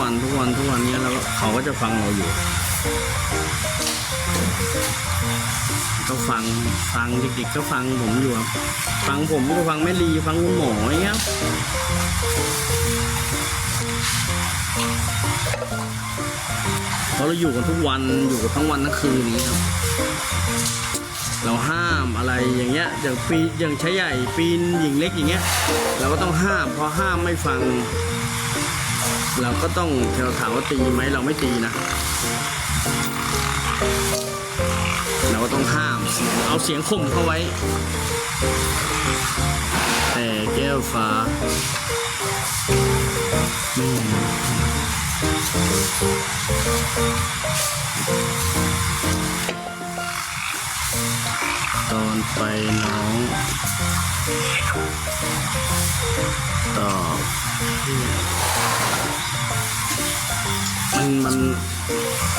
วันทุกวันทุกวันเนี้ยแล้วเขาก็จะฟังเราอยู่ก็ฟังฟังเด็กๆก็ฟังผมอยู่ครับฟังผมก็ฟังแม่ลีฟังคุณหมออย่างเงี้ยครับเพราะเราอยู่กันทุกวันอยู่กันทั้งวันทั้งคืนอย่างเงี้ครับเราห้ามอะไรอย่างเงี้ยอย่างปีอย่างใชายใหญ่ปีนหญิงเล็กอย่างเงี้ย เราก็ต้องห้ามพอห้ามไม่ฟัง เราก็ต้องเราถามว่าตีไหมเราไม่ตีนะ เราก็ต้องห้ามเอาเสียงข่มเข้าไว้ แต่แก้วฟ้าไม่ตอนไปน้องตอบ มันมัน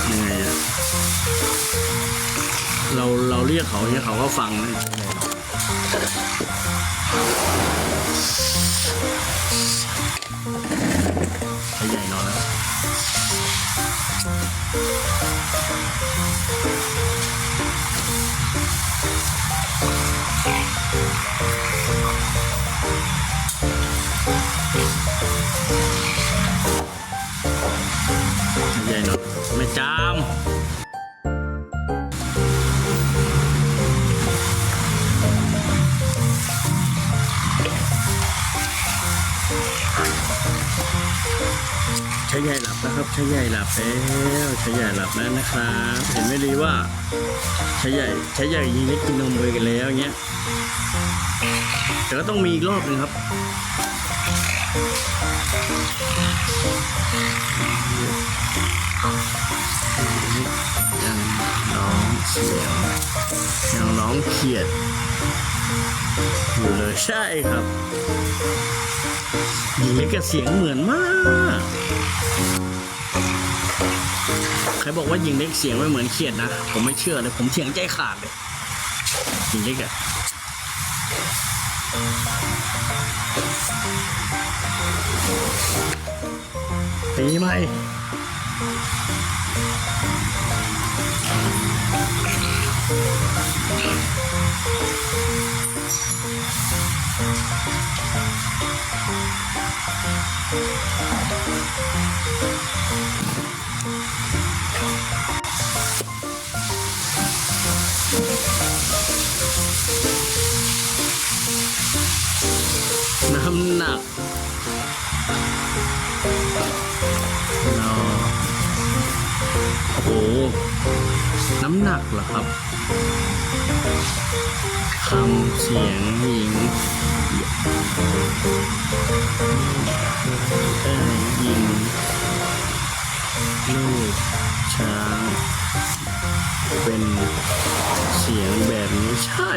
ยังไงอะเราเราเรียกเขาเนี่ยเขาก็ฟังนะ ใหญ่หน่อยไม่จามใช้ใหญ่หลับนะครับใช้ใหญ่หลับแล้วใช้ใหญ่หลับแล้วนะครับ เห็นไหมลีว่าใช้ใหญ่ใช้ใหญ่ยิงเล็กกินนมไปกันแล้วอย่างเงี้ยแต่ก็ต้องมีอีกรอบนึงครับ เสียงยังร้องเขียดอยู่เลยใช่ครับหญิงเล็กกับเสียงเหมือนมาก ใครบอกว่าหญิงเล็กเสียงไม่เหมือนเขียดนะ ผมไม่เชื่อเลย ผมเถียงใจขาดเลยหญิงเล็กอะตีไหม น้ โอ้น้ำหนักเหรอครับคำเสียงหญิงได้ยยิงลูกช้างเป็นเสียงแบบนี้ใช่